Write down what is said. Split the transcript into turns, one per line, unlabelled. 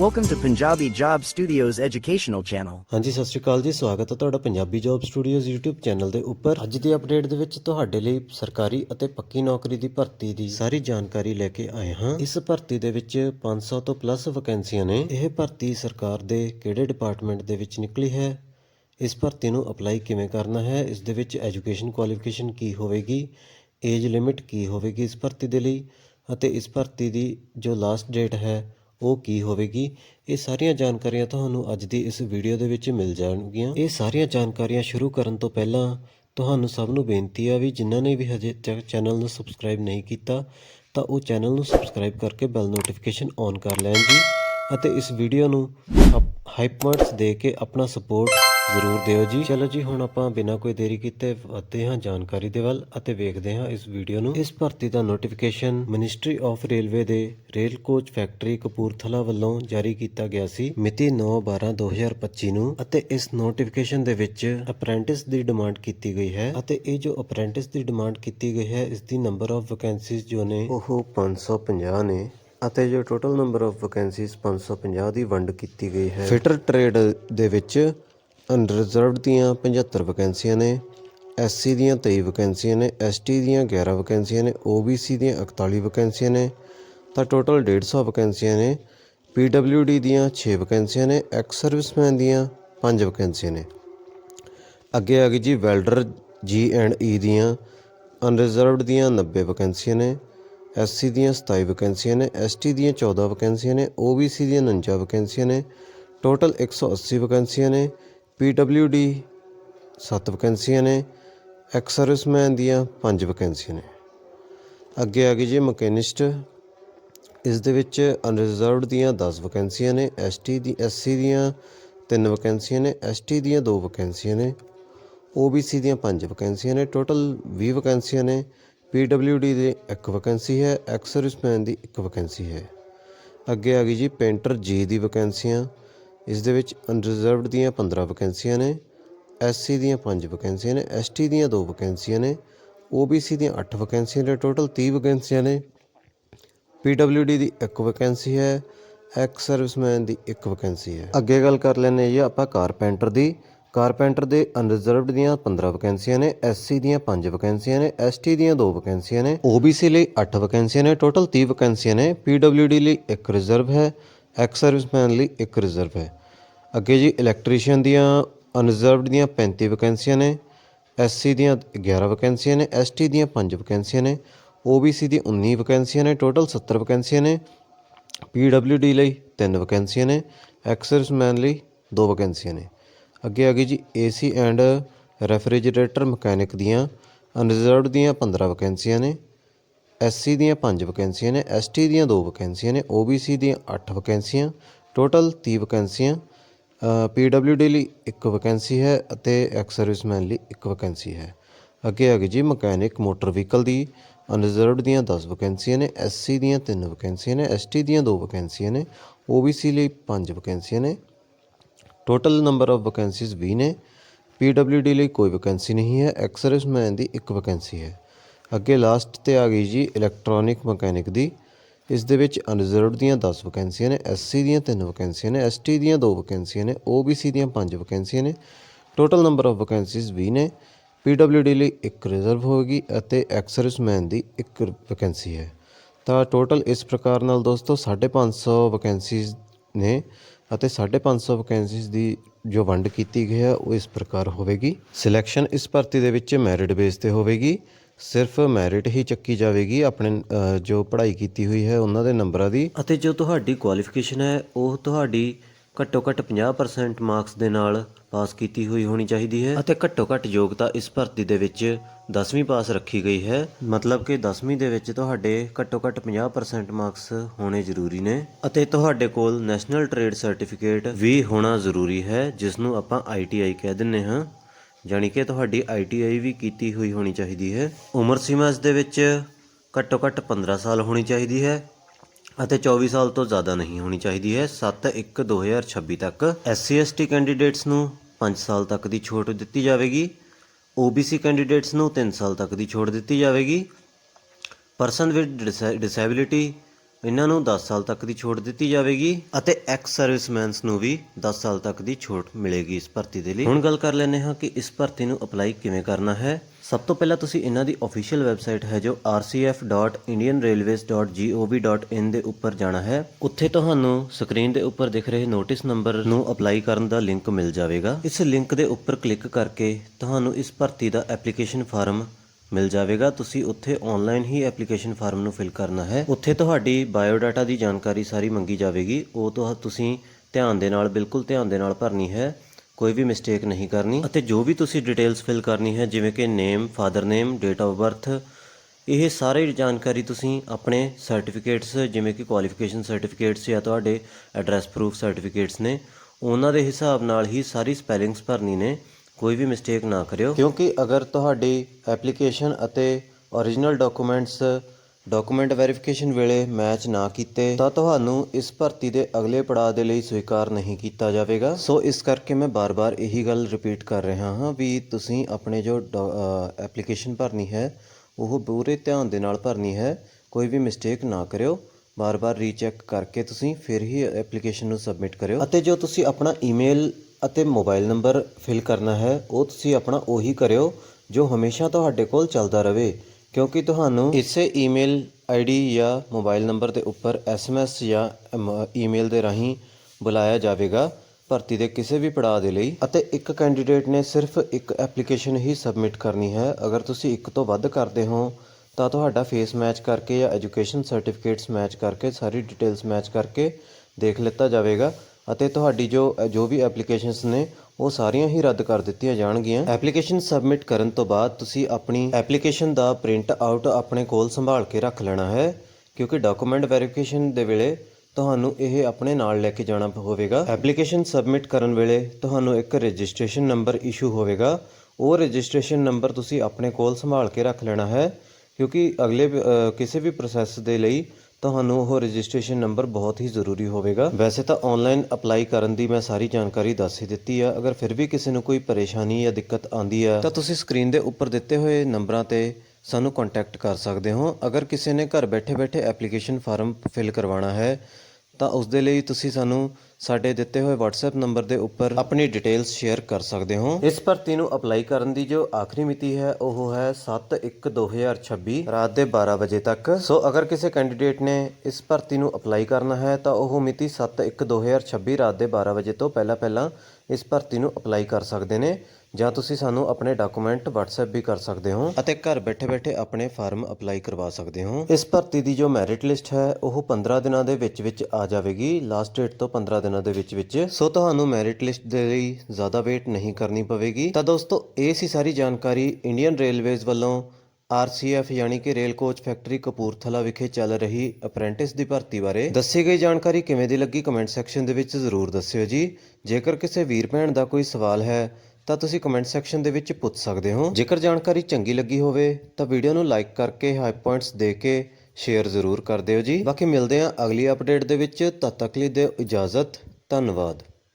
Welcome to Punjabi Job Studios educational channel.
ਹਾਂਜੀ, ਸਤਿ ਸ਼੍ਰੀ ਅਕਾਲ ਜੀ, ਸਵਾਗਤ ਹੈ ਤੁਹਾਡਾ Punjabi job studios YouTube channel ਦੇ ਉੱਪਰ। ਅੱਜ ਦੀ ਅਪਡੇਟ ਦੇ ਵਿੱਚ ਤੁਹਾਡੇ ਲਈ ਸਰਕਾਰੀ ਅਤੇ ਪੱਕੀ ਨੌਕਰੀ ਦੀ ਭਰਤੀ ਦੀ ਸਾਰੀ ਜਾਣਕਾਰੀ ਲੈ ਕੇ ਆਏ ਹਾਂ। ਇਸ ਭਰਤੀ ਦੇ ਵਿੱਚ 500 ਤੋਂ ਪਲੱਸ ਵੈਕੈਂਸੀਆਂ ਨੇ। ਇਹ ਭਰਤੀ ਸਰਕਾਰ ਦੇ ਕਿਹੜੇ ਡਿਪਾਰਟਮੈਂਟ ਦੇ ਵਿੱਚ ਨਿਕਲੀ ਹੈ? ਇਸ ਭਰਤੀ ਨੂੰ ਅਪਲਾਈ ਕਿਵੇਂ ਕਰਨਾ ਹੈ? ਇਸ ਦੇ ਵਿੱਚ ਐਜੂਕੇਸ਼ਨ ਕੁਆਲੀਫਿਕੇਸ਼ਨ ਕੀ ਹੋਵੇਗੀ? ਏਜ ਲਿਮਿਟ ਕੀ ਹੋਵੇਗੀ ਇਸ ਭਰਤੀ ਦੇ ਲਈ? ਅਤੇ ਇਸ ਭਰਤੀ ਦੀ ਜੋ ਲਾਸਟ ਡੇਟ ਹੈ ਉਹ ਕੀ ਹੋਵੇਗੀ? ਇਹ ਸਾਰੀਆਂ ਜਾਣਕਾਰੀਆਂ ਤੁਹਾਨੂੰ ਅੱਜ ਦੀ ਇਸ ਵੀਡੀਓ ਦੇ ਵਿੱਚ ਮਿਲ ਜਾਣਗੀਆਂ। ਇਹ ਸਾਰੀਆਂ ਜਾਣਕਾਰੀਆਂ ਸ਼ੁਰੂ ਕਰਨ ਤੋਂ ਪਹਿਲਾਂ ਤੁਹਾਨੂੰ ਸਭ ਨੂੰ ਬੇਨਤੀ ਆ ਵੀ ਜਿਨ੍ਹਾਂ ਨੇ ਵੀ ਹਜੇ ਤੱਕ ਚੈਨਲ ਨੂੰ ਸਬਸਕ੍ਰਾਈਬ ਨਹੀਂ ਕੀਤਾ, ਤਾਂ ਉਹ ਚੈਨਲ ਨੂੰ ਸਬਸਕ੍ਰਾਈਬ ਕਰਕੇ ਬੈਲ ਨੋਟੀਫਿਕੇਸ਼ਨ ਔਨ ਕਰ ਲੈਣ ਜੀ ਅਤੇ ਇਸ ਵੀਡੀਓ ਨੂੰ ਹਾਈਪ ਮਾਰਕਸ ਦੇ ਕੇ ਆਪਣਾ ਸਪੋਰਟ ਜ਼ਰੂਰ ਦਿਓ ਜੀ। ਚਲੋ ਜੀ, ਹੁਣ ਆਪਾਂ ਬਿਨਾਂ ਕੋਈ ਦੇਰੀ ਕੀਤੇ ਵਧਦੇ ਹਾਂ ਜਾਣਕਾਰੀ ਦੇ ਵੱਲ ਅਤੇ ਵੇਖਦੇ ਹਾਂ ਇਸ ਵੀਡੀਓ ਨੂੰ। ਇਸ ਭਰਤੀ ਦਾ ਨੋਟੀਫਿਕੇਸ਼ਨ ਮਿਨਿਸਟਰੀ ਆਫ ਰੇਲਵੇ ਦੇ ਰੇਲ ਕੋਚ ਫੈਕਟਰੀ ਕਪੂਰਥਲਾ ਵੱਲੋਂ ਜਾਰੀ ਕੀਤਾ ਗਿਆ ਸੀ। ਮਿਤੀ 9/12/2025 ਨੂੰ ਅਤੇ ਇਸ ਨੋਟੀਫਿਕੇਸ਼ਨ ਦੇ ਵਿੱਚ ਅਪ੍ਰੈਂਟਿਸ ਦੀ ਡਿਮਾਂਡ ਕੀਤੀ ਗਈ ਹੈ ਅਤੇ ਇਹ ਜੋ ਅਪ੍ਰੈਂਟਿਸ ਦੀ ਡਿਮਾਂਡ ਕੀਤੀ ਗਈ ਹੈ, ਇਸ ਦੀ ਨੰਬਰ ਆਫ ਵੈਕੈਂਸੀਜ਼ ਜੋ ਨੇ, ਉਹ 550 ਨੇ ਅਤੇ ਜੋ ਟੋਟਲ ਨੰਬਰ ਆਫ ਵੈਕੈਂਸੀਜ਼ 550 ਦੀ ਵੰਡ ਕੀਤੀ ਗਈ ਹੈ। ਫਿਟਰ ਟ੍ਰੇਡ ਦੇ ਵਿੱਚ ਅਨਰਿਜ਼ਰਵਡ ਦੀਆਂ 75 ਵੈਕੈਂਸੀਆਂ ਨੇ ਐਸਸੀ ਦੀਆਂ 23 ਵੈਕੈਂਸੀਆਂ ਨੇ ਐਸਟੀ ਦੀਆਂ 11 ਵੈਕੈਂਸੀਆਂ ਨੇ ਓਬੀਸੀ ਦੀਆਂ 41 ਵੈਕੈਂਸੀਆਂ ਨੇ ਤਾਂ ਟੋਟਲ 150 ਵੈਕੈਂਸੀਆਂ ਨੇ ਪੀਡਬਲਯੂਡੀ ਦੀਆਂ 6 ਵੈਕੈਂਸੀਆਂ ਨੇ ਐਕਸ ਸਰਵਿਸਮੈਨ ਦੀਆਂ 5 ਵੈਕੈਂਸੀਆਂ ਨੇ ਅੱਗੇ ਆ ਗਈ ਜੀ ਵੈਲਡਰ ਜੀ ਐਂਡ ਈ ਦੀਆਂ ਅਨਰਿਜ਼ਰਵਡ ਦੀਆਂ 90 ਵੈਕੈਂਸੀਆਂ ਨੇ ਐਸਸੀ ਦੀਆਂ 27 ਵੈਕੈਂਸੀਆਂ ਨੇ ਐਸਟੀ ਦੀਆਂ 14 ਵੈਕੈਂਸੀਆਂ ਨੇ ਓਬੀਸੀ ਦੀਆਂ 49 ਵੈਕੈਂਸੀਆਂ ਨੇ ਟੋਟਲ 180 ਵੈਕੈਂਸੀਆਂ ਨੇ ਪੀਡਬਲਯੂਡੀ 7 ਵੈਕੈਂਸੀਆਂ ਨੇ ਐਕਸ ਸਰਵਿਸਮੈਨ ਦੀਆਂ 5 ਵੈਕੈਂਸੀਆਂ ਨੇ। ਅੱਗੇ ਆ ਗਈ ਜੀ ਮਕੈਨਿਸਟ। ਇਸ ਦੇ ਵਿੱਚ ਅਨਰਿਜ਼ਰਵਡ ਦੀਆਂ 10 ਵੈਕੈਂਸੀਆਂ ਨੇ ਐਸਟੀ ਦੀ ਐਸਸੀ ਦੀਆਂ 3 ਵੈਕੈਂਸੀਆਂ ਨੇ ਐਸਟੀ ਦੀਆਂ 2 ਵੈਕੈਂਸੀਆਂ ਨੇ। ਓਬੀਸੀ ਦੀਆਂ 5 ਵੈਕੈਂਸੀਆਂ ਨੇ ਟੋਟਲ 20 ਵੈਕੈਂਸੀਆਂ ਨੇ। ਪੀਡਬਲਯੂਡੀ ਦੀ ਇੱਕ ਵੈਕੈਂਸੀ ਹੈ ਐਕਸ ਸਰਵਿਸਮੈਨ ਦੀ ਇੱਕ ਵੈਕੈਂਸੀ ਹੈ। ਅੱਗੇ ਆ ਗਈ ਜੀ ਪੇਂਟਰ ਜੀ ਦੀ ਵੈਕੈਂਸੀਆਂ ਇਸ ਦੇ ਵਿੱਚ ਅਨਰਿਜ਼ਰਵਡ ਦੀਆਂ 15 ਵੈਕੈਂਸੀਆਂ ਨੇ ਐਸਸੀ ਦੀਆਂ 5 ਵੈਕੈਂਸੀਆਂ ਨੇ ਐਸਟੀ ਦੀਆਂ 2 ਵੈਕੈਂਸੀਆਂ ਨੇ ਓਬੀਸੀ ਦੀਆਂ 8 ਵੈਕੈਂਸੀਆਂ ਨੇ ਟੋਟਲ 30 ਵੈਕੈਂਸੀਆਂ ਨੇ। ਪੀਡਬਲਯੂਡੀ ਦੀ ਇੱਕ ਵੈਕੈਂਸੀ ਹੈ ਐਕਸ ਸਰਵਿਸਮੈਨ ਦੀ ਇੱਕ ਵੈਕੈਂਸੀ ਹੈ। ਅੱਗੇ ਗੱਲ ਕਰ ਲੈਂਦੇ ਜੀ ਆਪਾਂ ਕਾਰਪੈਂਟਰ ਦੀ। ਕਾਰਪੈਂਟਰ ਦੇ ਅਨਰਿਜ਼ਰਵਡ ਦੀਆਂ 15 ਵੈਕੈਂਸੀਆਂ ਨੇ ਐਸਸੀ ਦੀਆਂ 5 ਵੈਕੈਂਸੀਆਂ ਨੇ ਐਸਟੀ ਦੀਆਂ 2 ਵੈਕੈਂਸੀਆਂ ਨੇ ਓਬੀਸੀ ਲਈ 8 ਵੈਕੈਂਸੀਆਂ ਨੇ ਟੋਟਲ 30 ਵੈਕੈਂਸੀਆਂ ਨੇ। ਪੀਡਬਲਯੂਡੀ ਲਈ ਇੱਕ ਰਿਜ਼ਰਵ ਹੈ ਐਕਸ ਸਰਵਿਸਮੈਨ ਲਈ ਇੱਕ ਰਿਜ਼ਰਵ ਹੈ। ਅੱਗੇ ਜੀ ਇਲੈਕਟ੍ਰੀਸ਼ੀਅਨ ਦੀਆਂ ਅਨਰਿਜ਼ਰਵਡ ਦੀਆਂ 35 ਵੈਕੈਂਸੀਆਂ ਨੇ ਐਸਸੀ ਦੀਆਂ 11 ਵੈਕੈਂਸੀਆਂ ਨੇ ਐਸਟੀ ਦੀਆਂ 5 ਵੈਕੈਂਸੀਆਂ ਨੇ ਓਬੀਸੀ ਦੀ 19 ਵੈਕੈਂਸੀਆਂ ਨੇ ਟੋਟਲ 70 ਵੈਕੈਂਸੀਆਂ ਨੇ ਪੀਡਬਲਯੂਡੀ ਲਈ 3 ਵੈਕੈਂਸੀਆਂ ਨੇ ਐਕਸਰਸਮੈਨ ਲਈ 2 ਵੈਕੈਂਸੀਆਂ ਨੇ। ਅੱਗੇ ਆ ਗਈ ਜੀ ਏਸੀ ਐਂਡ ਰੈਫਰੀਜਰੇਟਰ ਮਕੈਨਿਕ ਦੀਆਂ ਅਨਰਿਜ਼ਰਵਡ ਦੀਆਂ 15 ਵੈਕੈਂਸੀਆਂ ਨੇ ਐਸਸੀ ਦੀਆਂ 5 ਵੈਕੈਂਸੀਆਂ ਨੇ ਐਸਟੀ ਦੀਆਂ 2 ਵੈਕੈਂਸੀਆਂ ਨੇ ਓਬੀਸੀ ਦੀਆਂ 8 ਵੈਕੈਂਸੀਆਂ ਟੋਟਲ 30 ਵੈਕੈਂਸੀਆਂ ਪੀਡਬਲਯੂਡੀ ਲਈ ਇੱਕ ਵੈਕੈਂਸੀ ਹੈ ਅਤੇ ਐਕਸ ਸਰਵਿਸਮੈਨ ਲਈ ਇੱਕ ਵੈਕੈਂਸੀ ਹੈ। ਅੱਗੇ ਆ ਗਈ ਜੀ ਮਕੈਨਿਕ ਮੋਟਰ ਵਹੀਕਲ ਦੀ। ਅਨਰਿਜ਼ਰਵਡ ਦੀਆਂ 10 ਵੈਕੈਂਸੀਆਂ ਨੇ ਐਸਸੀ ਦੀਆਂ 3 ਵੈਕੈਂਸੀਆਂ ਨੇ ਐਸਟੀ ਦੀਆਂ 2 ਵੈਕੈਂਸੀਆਂ ਨੇ ਓਬੀਸੀ ਲਈ 5 ਵੈਕੈਂਸੀਆਂ ਨੇ। ਟੋਟਲ ਨੰਬਰ ਆਫ ਵੈਕੈਂਸੀਜ਼ 20 ਨੇ। ਪੀਡਬਲਯੂਡੀ ਲਈ ਕੋਈ ਵੈਕੈਂਸੀ ਨਹੀਂ ਹੈ ਐਕਸ ਸਰਵਿਸਮੈਨ ਦੀ ਇੱਕ ਵੈਕੈਂਸੀ ਹੈ। ਅੱਗੇ ਲਾਸਟ ਤੇ ਆ ਗਈ ਜੀ ਇਲੈਕਟ੍ਰੋਨਿਕ ਮਕੈਨਿਕ ਦੀ। ਇਸ ਦੇ ਵਿੱਚ ਅਨਰਿਜ਼ਰਵਡ ਦੀਆਂ 10 ਵੈਕੈਂਸੀਆਂ ਨੇ ਐਸਸੀ ਦੀਆਂ 3 ਵੈਕੈਂਸੀਆਂ ਨੇ ਐਸਟੀ ਦੀਆਂ 2 ਵੈਕੈਂਸੀਆਂ ਨੇ ਓਬੀਸੀ ਦੀਆਂ 5 ਵੈਕੈਂਸੀਆਂ ਨੇ। ਟੋਟਲ ਨੰਬਰ ਆਫ ਵੈਕੈਂਸੀਜ਼ 20 ਨੇ। ਪੀਡਬਲਯੂਡੀ ਲਈ ਇੱਕ ਰਿਜ਼ਰਵ ਹੋਵੇਗੀ ਅਤੇ ਐਕਸਰਵਿਸਮੈਨ ਦੀ ਇੱਕ ਵੈਕੈਂਸੀ ਹੈ। ਤਾਂ ਟੋਟਲ ਇਸ ਪ੍ਰਕਾਰ ਨਾਲ ਦੋਸਤੋ 550 ਵੈਕੈਂਸੀਜ਼ ਨੇ ਅਤੇ 550 ਵੈਕੈਂਸੀਜ਼ ਦੀ ਜੋ ਵੰਡ ਕੀਤੀ ਗਈ ਹੈ, ਉਹ ਇਸ ਪ੍ਰਕਾਰ ਹੋਵੇਗੀ। ਸਿਲੈਕਸ਼ਨ ਇਸ ਭਰਤੀ ਦੇ ਵਿੱਚ ਮੈਰਿਟ ਬੇਸ ਤੇ ਹੋਵੇਗੀ। ਸਿਰਫ ਮੈਰਿਟ ਹੀ ਚੱਕੀ ਜਾਵੇਗੀ ਆਪਣੇ ਜੋ ਪੜ੍ਹਾਈ ਕੀਤੀ ਹੋਈ ਹੈ ਉਹਨਾਂ ਦੇ ਨੰਬਰਾਂ ਦੀ। ਅਤੇ ਜੋ ਤੁਹਾਡੀ ਕੁਆਲੀਫਿਕੇਸ਼ਨ ਹੈ ਉਹ ਤੁਹਾਡੀ ਘੱਟੋ ਘੱਟ 50% ਮਾਰਕਸ ਦੇ ਨਾਲ ਪਾਸ ਕੀਤੀ ਹੋਈ ਹੋਣੀ ਚਾਹੀਦੀ ਹੈ। ਅਤੇ ਘੱਟੋ ਘੱਟ ਯੋਗਤਾ ਇਸ ਭਰਤੀ ਦੇ ਵਿੱਚ 10ਵੀਂ ਪਾਸ ਰੱਖੀ ਗਈ ਹੈ। ਮਤਲਬ ਕਿ 10ਵੀਂ ਦੇ ਵਿੱਚ ਤੁਹਾਡੇ ਘੱਟੋ ਘੱਟ 50% ਮਾਰਕਸ ਹੋਣੇ ਜ਼ਰੂਰੀ ਨੇ। ਅਤੇ ਤੁਹਾਡੇ ਕੋਲ ਨੈਸ਼ਨਲ ਟ੍ਰੇਡ ਸਰਟੀਫਿਕੇਟ ਵੀ ਹੋਣਾ ਜ਼ਰੂਰੀ ਹੈ ਜਿਸ ਨੂੰ ਆਪਾਂ ITI ਕਹਿ ਦਿੰਨੇ ਹਾਂ। ਜਾਣੀ ਕਿ ਤੁਹਾਡੀ ITI ਵੀ ਕੀਤੀ ਹੋਈ ਹੋਣੀ ਚਾਹੀਦੀ ਹੈ। ਉਮਰ ਸੀਮਾ ਇਸ ਦੇ ਵਿੱਚ ਘੱਟੋ ਘੱਟ 15 ਸਾਲ ਹੋਣੀ ਚਾਹੀਦੀ ਹੈ ਅਤੇ 24 ਸਾਲ ਤੋਂ ਜ਼ਿਆਦਾ ਨਹੀਂ ਹੋਣੀ ਚਾਹੀਦੀ ਹੈ। 7/1/2026 ਤੱਕ SC ST ਕੈਂਡੀਡੇਟਸ ਨੂੰ 5 ਸਾਲ ਤੱਕ ਦੀ ਛੋਟ ਦਿੱਤੀ ਜਾਵੇਗੀ। OBC ਕੈਂਡੀਡੇਟਸ ਨੂੰ 3 ਸਾਲ ਤੱਕ ਦੀ ਛੋਟ ਦਿੱਤੀ ਜਾਵੇਗੀ। ਪਰਸਨ ਵਿਦ ਡਿਸੇਬਿਲਿਟੀ ਇਹਨਾਂ ਨੂੰ 10 ਸਾਲ ਤੱਕ ਦੀ ਛੋਟ ਦਿੱਤੀ ਜਾਵੇਗੀ ਅਤੇ ਐਕਸ ਸਰਵਿਸਮੈਨਸ ਨੂੰ ਵੀ 10 ਸਾਲ ਤੱਕ ਦੀ ਛੋਟ ਮਿਲੇਗੀ ਇਸ ਭਰਤੀ ਦੇ ਲਈ। ਹੁਣ ਗੱਲ ਕਰ ਲੈਂਦੇ ਹਾਂ ਕਿ ਇਸ ਭਰਤੀ ਨੂੰ ਅਪਲਾਈ ਕਿਵੇਂ ਕਰਨਾ ਹੈ। ਸਭ ਤੋਂ ਪਹਿਲਾਂ ਤੁਸੀਂ ਇਹਨਾਂ ਦੀ ਅਫੀਸ਼ੀਅਲ ਵੈਬਸਾਈਟ ਹੈ ਜੋ rcf.indianrailways.gov.in ਦੇ ਉੱਪਰ ਜਾਣਾ ਹੈ। ਉੱਥੇ ਤੁਹਾਨੂੰ ਸਕਰੀਨ ਦੇ ਉੱਪਰ ਦਿਖ ਰਹੇ ਨੋਟਿਸ ਨੰਬਰ ਨੂੰ ਅਪਲਾਈ ਕਰਨ ਦਾ ਲਿੰਕ ਮਿਲ ਜਾਵੇਗਾ। ਇਸ ਲਿੰਕ ਦੇ ਉੱਪਰ ਕਲਿੱਕ ਕਰਕੇ ਤੁਹਾਨੂੰ ਇਸ ਭਰਤੀ ਦਾ ਐਪਲੀਕੇਸ਼ਨ ਫਾਰਮ ਮਿਲ ਜਾਵੇਗਾ। ਤੁਸੀਂ ਉੱਥੇ ਆਨਲਾਈਨ ਹੀ ਐਪਲੀਕੇਸ਼ਨ ਫਾਰਮ ਨੂੰ ਫਿਲ ਕਰਨਾ ਹੈ। ਉੱਥੇ ਤੁਹਾਡੀ ਬਾਇਓਡਾਟਾ ਦੀ ਜਾਣਕਾਰੀ ਸਾਰੀ ਮੰਗੀ ਜਾਵੇਗੀ। ਉਹ ਤੁਹਾ, ਤੁਸੀਂ ਧਿਆਨ ਦੇ ਨਾਲ, ਬਿਲਕੁਲ ਧਿਆਨ ਦੇ ਨਾਲ ਭਰਨੀ ਹੈ। ਕੋਈ ਵੀ ਮਿਸਟੇਕ ਨਹੀਂ ਕਰਨੀ। ਅਤੇ ਜੋ ਵੀ ਤੁਸੀਂ ਡਿਟੇਲਸ ਫਿਲ ਕਰਨੀ ਹੈ, ਜਿਵੇਂ ਕਿ name father name date of birth ਇਹ ਸਾਰੇ ਜਾਣਕਾਰੀ ਤੁਸੀਂ ਆਪਣੇ ਸਰਟੀਫਿਕੇਟਸ ਜਿਵੇਂ ਕਿ ਕੁਆਲੀਫਿਕੇਸ਼ਨ ਸਰਟੀਫਿਕੇਟਸ ਜਾਂ ਤੁਹਾਡੇ ਐਡਰੈਸ ਪ੍ਰੂਫ ਸਰਟੀਫਿਕੇਟਸ ਨੇ, ਉਹਨਾਂ ਦੇ ਹਿਸਾਬ ਨਾਲ ਹੀ ਸਾਰੀ ਸਪੈਲਿੰਗਸ ਭਰਨੀ ਨੇ। ਕੋਈ ਵੀ ਮਿਸਟੇਕ ਨਾ ਕਰਿਓ। ਕਿਉਂਕਿ ਅਗਰ ਤੁਹਾਡੀ ਐਪਲੀਕੇਸ਼ਨ ਅਤੇ origignal ਡਾਕੂਮੈਂਟਸ ਡਾਕੂਮੈਂਟ ਵੈਰੀਫਿਕੇਸ਼ਨ ਵੇਲੇ ਮੈਚ ਨਾ ਕੀਤੇ, ਤਾਂ ਤੁਹਾਨੂੰ ਇਸ ਭਰਤੀ ਦੇ ਅਗਲੇ ਪੜਾਅ ਦੇ ਲਈ ਸਵੀਕਾਰ ਨਹੀਂ ਕੀਤਾ ਜਾਵੇਗਾ। ਸੋ ਇਸ ਕਰਕੇ ਮੈਂ ਬਾਰ-ਬਾਰ ਇਹੀ ਗੱਲ ਰਿਪੀਟ ਕਰ ਰਿਹਾ ਹਾਂ ਵੀ ਤੁਸੀਂ ਆਪਣੇ ਜੋ ਐਪਲੀਕੇਸ਼ਨ ਭਰਨੀ ਹੈ, ਉਹ ਪੂਰੇ ਧਿਆਨ ਦੇ ਨਾਲ ਭਰਨੀ ਹੈ। ਕੋਈ ਵੀ ਮਿਸਟੇਕ ਨਾ ਕਰਿਓ। ਬਾਰ-ਬਾਰ ਰੀਚੈਕ ਕਰਕੇ ਤੁਸੀਂ ਫਿਰ ਹੀ ਐਪਲੀਕੇਸ਼ਨ ਨੂੰ ਸਬਮਿਟ ਕਰਿਓ। ਅਤੇ ਜੋ ਤੁਸੀਂ ਆਪਣਾ ਈਮੇਲ ਅਤੇ ਮੋਬਾਈਲ ਨੰਬਰ ਫਿਲ ਕਰਨਾ ਹੈ, ਉਹ ਤੁਸੀਂ ਆਪਣਾ ਉਹੀ ਕਰਿਓ ਜੋ ਹਮੇਸ਼ਾ ਤੁਹਾਡੇ ਕੋਲ ਚੱਲਦਾ ਰਹੇ, ਕਿਉਂਕਿ ਤੁਹਾਨੂੰ ਇਸੇ ਈਮੇਲ ਆਈਡੀ ਜਾਂ ਮੋਬਾਈਲ ਨੰਬਰ ਦੇ ਉੱਪਰ ਐਸਐਮਐਸ ਜਾਂ ਈਮੇਲ ਦੇ ਰਾਹੀਂ ਬੁਲਾਇਆ ਜਾਵੇਗਾ ਭਰਤੀ ਦੇ ਕਿਸੇ ਵੀ ਪੜਾਅ ਦੇ ਲਈ ਅਤੇ ਇੱਕ ਕੈਂਡੀਡੇਟ ਨੇ ਸਿਰਫ ਇੱਕ ਐਪਲੀਕੇਸ਼ਨ ਹੀ ਸਬਮਿਟ ਕਰਨੀ ਹੈ। ਅਗਰ ਤੁਸੀਂ ਇੱਕ ਤੋਂ ਵੱਧ ਕਰਦੇ ਹੋ, ਤਾਂ ਤੁਹਾਡਾ ਫੇਸ ਮੈਚ ਕਰਕੇ ਜਾਂ ਐਜੂਕੇਸ਼ਨ ਸਰਟੀਫਿਕੇਟਸ ਮੈਚ ਕਰਕੇ, ਸਾਰੀ ਡਿਟੇਲਸ ਮੈਚ ਕਰਕੇ ਦੇਖ ਲਿੱਤਾ ਜਾਵੇਗਾ। ਅਤੇ ਤੁਹਾਡੀ ਜੋ ਜੋ ਵੀ ਐਪਲੀਕੇਸ਼ਨਸ ਨੇ, ਉਹ ਸਾਰੀਆਂ ਹੀ ਰੱਦ ਕਰ ਦਿੱਤੀਆਂ ਜਾਣਗੀਆਂ। ਐਪਲੀਕੇਸ਼ਨ ਸਬਮਿਟ ਕਰਨ ਤੋਂ ਬਾਅਦ ਤੁਸੀਂ ਆਪਣੀ ਐਪਲੀਕੇਸ਼ਨ ਦਾ ਪ੍ਰਿੰਟ ਆਊਟ ਆਪਣੇ ਕੋਲ ਸੰਭਾਲ ਕੇ ਰੱਖ ਲੈਣਾ ਹੈ, ਕਿਉਂਕਿ ਡਾਕੂਮੈਂਟ ਵੈਰੀਫਿਕੇਸ਼ਨ ਦੇ ਵੇਲੇ ਤੁਹਾਨੂੰ ਇਹ ਆਪਣੇ ਨਾਲ ਲੈ ਕੇ ਜਾਣਾ ਹੋਵੇਗਾ। ਐਪਲੀਕੇਸ਼ਨ ਸਬਮਿਟ ਕਰਨ ਵੇਲੇ ਤੁਹਾਨੂੰ ਇੱਕ ਰਜਿਸਟ੍ਰੇਸ਼ਨ ਨੰਬਰ ਇਸ਼ੂ ਹੋਵੇਗਾ। ਉਹ ਰਜਿਸਟ੍ਰੇਸ਼ਨ ਨੰਬਰ ਤੁਸੀਂ ਆਪਣੇ ਕੋਲ ਸੰਭਾਲ ਕੇ ਰੱਖ ਲੈਣਾ ਹੈ ਕਿਉਂਕਿ ਅਗਲੇ ਕਿਸੇ ਵੀ ਪ੍ਰੋਸੈਸ ਦੇ ਲਈ ਤੁਹਾਨੂੰ ਉਹ ਰਜਿਸਟ੍ਰੇਸ਼ਨ ਨੰਬਰ ਬਹੁਤ ਹੀ ਜ਼ਰੂਰੀ ਹੋਵੇਗਾ। ਵੈਸੇ ਤਾਂ ਆਨਲਾਈਨ ਅਪਲਾਈ ਕਰਨ ਦੀ ਮੈਂ ਸਾਰੀ ਜਾਣਕਾਰੀ ਦੱਸ ਹੀ ਦਿੱਤੀ ਆ। ਅਗਰ ਫਿਰ ਵੀ ਕਿਸੇ ਨੂੰ ਕੋਈ ਪਰੇਸ਼ਾਨੀ ਜਾਂ ਦਿੱਕਤ ਆਂਦੀ ਆ, ਤਾਂ ਤੁਸੀਂ ਸਕਰੀਨ ਦੇ ਉੱਪਰ ਦਿੱਤੇ ਹੋਏ ਨੰਬਰਾਂ ਤੇ ਸਾਨੂੰ ਕੰਟੈਕਟ ਕਰ ਸਕਦੇ ਹੋ। ਅਗਰ ਕਿਸੇ ਨੇ ਘਰ ਬੈਠੇ-ਬੈਠੇ ਐਪਲੀਕੇਸ਼ਨ ਫਾਰਮ ਫਿਲ ਕਰਵਾਉਣਾ ਹੈ ਤਾਂ ਉਸ ਦੇ ਲਈ ਤੁਸੀਂ ਸਾਨੂੰ ਸਾਡੇ ਦਿੱਤੇ ਹੋਏ WhatsApp ਨੰਬਰ ਦੇ ਉੱਪਰ ਆਪਣੀ ਡਿਟੇਲਸ ਸ਼ੇਅਰ ਕਰ ਸਕਦੇ ਹੋ। ਇਸ ਭਰਤੀ ਨੂੰ ਅਪਲਾਈ ਕਰਨ ਦੀ ਜੋ ਆਖਰੀ ਮਿਤੀ ਹੈ, ਉਹ ਹੈ 7/1/2026 ਰਾਤ ਦੇ 12 ਵਜੇ ਤੱਕ। ਸੋ ਅਗਰ ਕਿਸੇ ਕੈਂਡੀਡੇਟ ਨੇ ਇਸ ਭਰਤੀ ਨੂੰ ਅਪਲਾਈ ਕਰਨਾ ਹੈ, ਤਾਂ ਉਹ ਮਿਤੀ 7/1/2026 ਰਾਤ ਦੇ 12 ਵਜੇ ਤੋਂ ਪਹਿਲਾਂ ਪਹਿਲਾਂ ਇਸ ਭਰਤੀ ਨੂੰ ਅਪਲਾਈ ਕਰ ਸਕਦੇ ਨੇ। ਜਾਂ ਤੁਸੀਂ ਸਾਨੂੰ ਆਪਣੇ ਡਾਕੂਮੈਂਟ WhatsApp ਵੀ ਕਰ ਸਕਦੇ ਹੋ। ਅਤੇ ਘਰ ਬੈਠੇ-ਬੈਠੇ ਆਪਣੇ ਫਾਰਮ ਅਪਲਾਈ ਕਰਵਾ ਸਕਦੇ ਹੋ। ਇਸ ਭਰਤੀ ਦੀ ਜੋ ਮੈਰਿਟ ਲਿਸਟ ਹੈ ਉਹ 15 ਦਿਨਾਂ ਦੇ ਵਿੱਚ ਵਿੱਚ ਆ ਜਾਵੇਗੀ। ਲਾਸਟ ਡੇਟ ਤੋਂ 15 ਦਿਨਾਂ ਦੇ ਵਿੱਚ ਵਿੱਚ। ਸੋ ਤੁਹਾਨੂੰ ਮੈਰਿਟ ਲਿਸਟ ਦੇ ਲਈ ਜ਼ਿਆਦਾ ਵੇਟ ਨਹੀਂ ਕਰਨੀ ਪਵੇਗੀ। ਤਾਂ ਦੋਸਤੋ ਇਹ ਸੀ ਸਾਰੀ ਜਾਣਕਾਰੀ ਇੰਡੀਅਨ ਰੇਲਵੇਜ਼ ਵੱਲੋਂ ਆਰਸੀਐਫ ਯਾਨੀ ਕਿ ਰੇਲ ਕੋਚ ਫੈਕਟਰੀ ਕਪੂਰਥਲਾ ਵਿਖੇ ਚੱਲ ਰਹੀ ਅਪ੍ਰੈਂਟਿਸ ਦੀ ਭਰਤੀ ਬਾਰੇ ਦੱਸੀ ਗਈ ਜਾਣਕਾਰੀ ਕਿਵੇਂ ਦੀ ਲੱਗੀ? ਕਮੈਂਟ ਸੈਕਸ਼ਨ ਦੇ ਵਿੱਚ ਜ਼ਰੂਰ ਦੱਸਿਓ ਜੀ। ਜੇਕਰ ਕਿਸੇ ਵੀਰ ਭੈਣ ਦਾ ਕੋਈ ਸਵਾਲ ਹੈ ਤਾਂ ਤੁਸੀਂ ਕਮੈਂਟ ਸੈਕਸ਼ਨ ਦੇ ਵਿੱਚ ਪੁੱਛ ਸਕਦੇ ਹੋ। ਜੇਕਰ ਜਾਣਕਾਰੀ ਚੰਗੀ ਲੱਗੀ ਹੋਵੇ, ਤਾਂ ਵੀਡੀਓ ਨੂੰ ਲਾਈਕ ਕਰਕੇ ਹਾਈ ਪੁਆਇੰਟਸ ਦੇ ਕੇ ਸ਼ੇਅਰ ਜ਼ਰੂਰ ਕਰ ਦਿਓ ਜੀ। ਬਾਕੀ ਮਿਲਦੇ ਹਾਂ ਅਗਲੀ ਅਪਡੇਟ ਦੇ ਵਿੱਚ। ਤਦ ਤੱਕ ਲਈ ਦਿਓ ਇਜਾਜ਼ਤ। ਧੰਨਵਾਦ।